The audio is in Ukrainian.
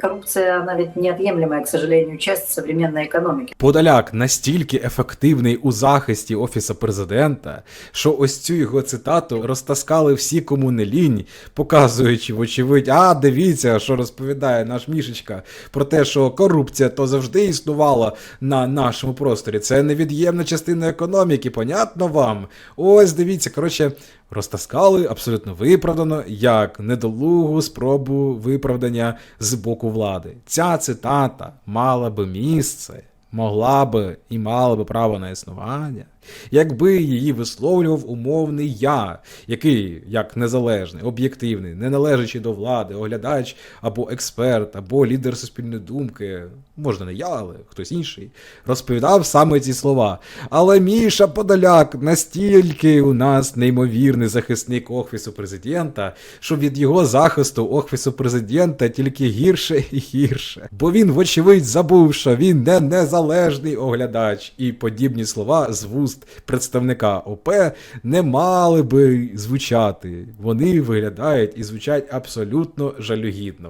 Коррупция, она ведь неотъемлемая, к сожалению, часть современной экономики. Подоляк настільки ефективний у захисті офіса президента, що ось цю його цитату розтаскали всі, кому не лінь, показуючи, вочевидь, а дивіться, що розповідає наш мішечка про те, що корупція то завжди існувала на нашому просторі. Це невід'ємна частина економіки, понятно вам? Ось дивіться, коротше, розтаскали абсолютно виправдано як недолугу спробу виправдання з боку влади. Ця цитата мала би місце, могла би і мала би право на існування, якби її висловлював умовний я, який, як незалежний, об'єктивний, не належачи до влади, оглядач або експерт, або лідер суспільної думки, можна не я, але хтось інший, розповідав саме ці слова. Але Міша Подоляк настільки у нас неймовірний захисник Офісу президента, що від його захисту Офісу президента тільки гірше і гірше. Бо він, вочевидь, забув, що він не незалежний оглядач, і подібні слова з вуст представника ОП не мали би звучати. Вони виглядають і звучать абсолютно жалюгідно.